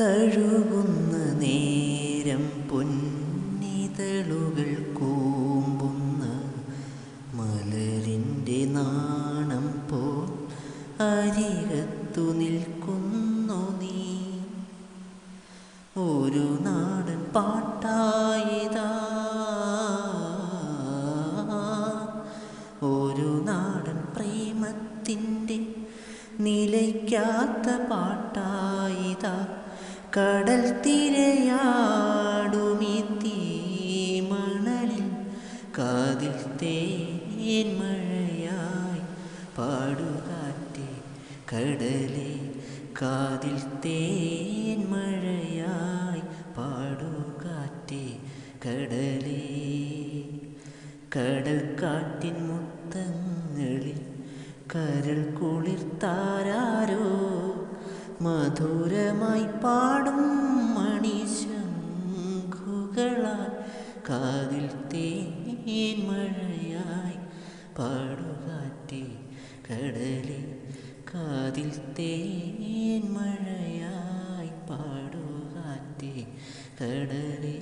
തഴുകുന്ന നേരം പൊന്നിതളുകൾ കൂമ്പുന്ന മലരിന്റെ നാണം പോ അരികത്തു നിൽക്കുന്നു നീ. ഒരു നാടൻ പാട്ടായിതാ. ഒരു നാടൻ പ്രേമത്തിന്റെ നിലയ്ക്കാത്ത പാട്ടായിതാ. കടൽ തിരയാടുമീ തീമണലിൽ. കാതിൽ തേൻ മഴയായി പാടുകാറ്റേ കടലേ കാതിൽ തേൻ മഴയായി പാടുകാറ്റേ കടലേ. കടൽ കാറ്റിൻ മുത്തങ്ങളിൽ കരൾ കുളിർത്താരോ മധുരമായി പാടും മണിശങ്കുകളാൽ കാതിൽ തേൻ മഴയായി പാടുകാറ്റേ കടലിൽ കാതിൽ തേൻ മഴയായി പാടുകാറ്റേ കടലേ